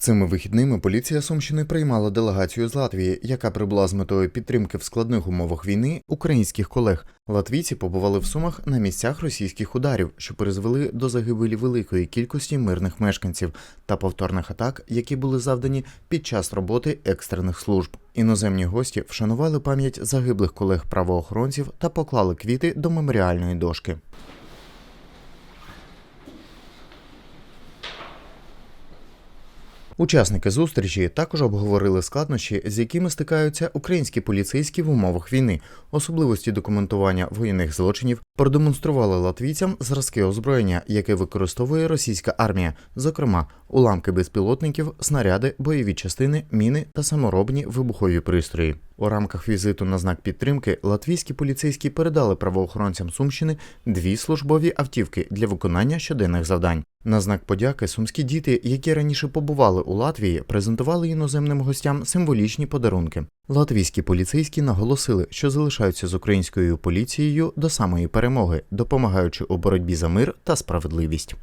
Цими вихідними поліція Сумщини приймала делегацію з Латвії, яка прибула з метою підтримки в складних умовах війни українських колег. Латвійці побували в Сумах на місцях російських ударів, що призвели до загибелі великої кількості мирних мешканців та повторних атак, які були завдані під час роботи екстрених служб. Іноземні гості вшанували пам'ять загиблих колег правоохоронців та поклали квіти до меморіальної дошки. Учасники зустрічі також обговорили складнощі, з якими стикаються українські поліцейські в умовах війни, особливості документування воєнних злочинів, продемонстрували латвійцям зразки озброєння, яке використовує російська армія, зокрема уламки безпілотників, снаряди, бойові частини, міни та саморобні вибухові пристрої. У рамках візиту на знак підтримки латвійські поліцейські передали правоохоронцям Сумщини дві службові автівки для виконання щоденних завдань. На знак подяки сумські діти, які раніше побували у Латвії, презентували іноземним гостям символічні подарунки. Латвійські поліцейські наголосили, що залишаються з українською поліцією до самої перемоги, допомагаючи у боротьбі за мир та справедливість.